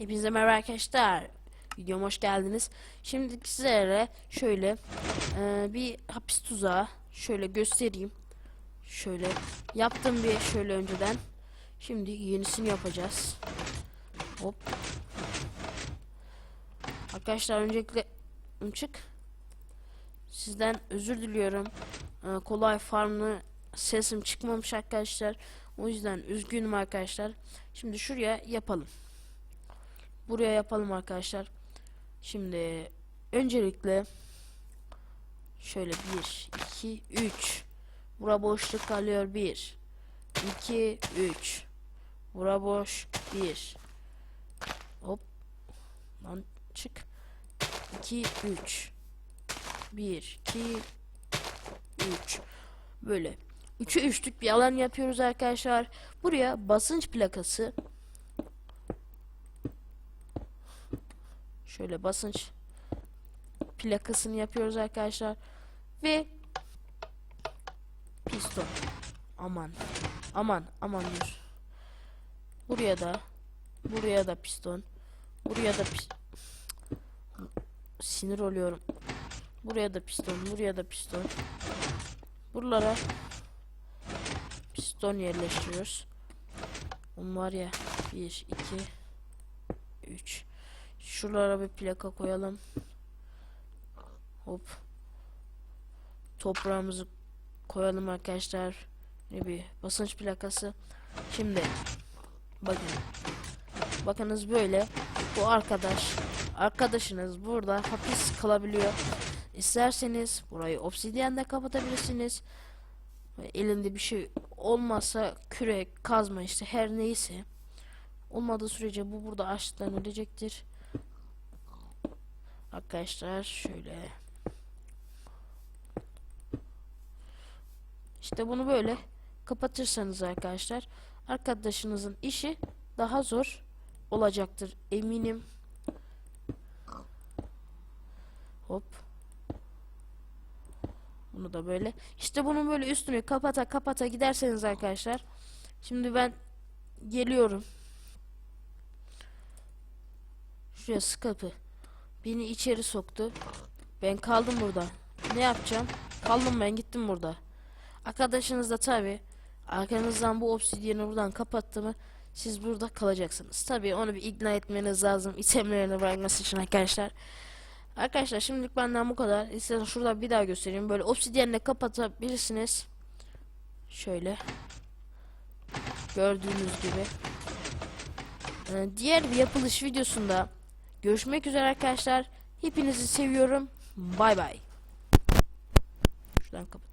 Hepinize merhaba arkadaşlar. Videoma hoş geldiniz. Şimdi sizlere şöyle e, bir hapis tuzağı şöyle göstereyim. Şöyle yaptım bir şöyle önceden. Şimdi yenisini yapacağız. Hop. Arkadaşlar öncelikle çık. Sizden özür diliyorum. E, kolay farmlı sesim çıkmamış arkadaşlar. O yüzden üzgünüm arkadaşlar. Şimdi şuraya yapalım. Buraya yapalım arkadaşlar. Şimdi öncelikle şöyle 1 2 3 Bura boşluk kalıyor. 1 2 3 Bura boş. 1 Hop. Lan çık. 2 3 1 2 3 Böyle. 3'ü 3'lük bir alan yapıyoruz arkadaşlar. Buraya basınç plakası Şöyle basınç plakasını yapıyoruz arkadaşlar. Ve piston. Aman. Aman. Aman dur. Buraya da buraya da piston. Buraya da pis sinir oluyorum. Buraya da piston, buraya da piston. Buralara piston yerleştiriyoruz. On var ya 1 2 3 Şuralara bir plaka koyalım. Hop. Toprağımızı koyalım arkadaşlar. Ne bir basınç plakası. Şimdi bakın. Bakınız böyle. Bu arkadaş arkadaşınız burada hapis kalabiliyor. İsterseniz burayı obsidyenle kapatabilirsiniz. Elinde bir şey olmazsa kürek, kazma işte her neyse. Olmadığı sürece bu burada açlıktan ölecektir. Arkadaşlar şöyle. İşte bunu böyle kapatırsanız arkadaşlar arkadaşınızın işi daha zor olacaktır eminim. Hop. Bunu da böyle. İşte bunu böyle üstünü kapata kapata giderseniz arkadaşlar. Şimdi ben geliyorum. Şurası kapı. Beni içeri soktu. Ben kaldım burada. Ne yapacağım? Kaldım ben gittim burada. Arkadaşınız da tabi arkanızdan bu obsidyeni buradan kapattı mı siz burada kalacaksınız. Tabi onu bir ikna etmeniz lazım itemlerini bırakması için arkadaşlar. Arkadaşlar şimdilik benden bu kadar. İsterseniz şurada bir daha göstereyim. Böyle obsidyenle kapatabilirsiniz. Şöyle. Gördüğünüz gibi. Ee, diğer bir yapılış videosunda Görüşmek üzere arkadaşlar. Hepinizi seviyorum. Bay bay. Şuradan kapat.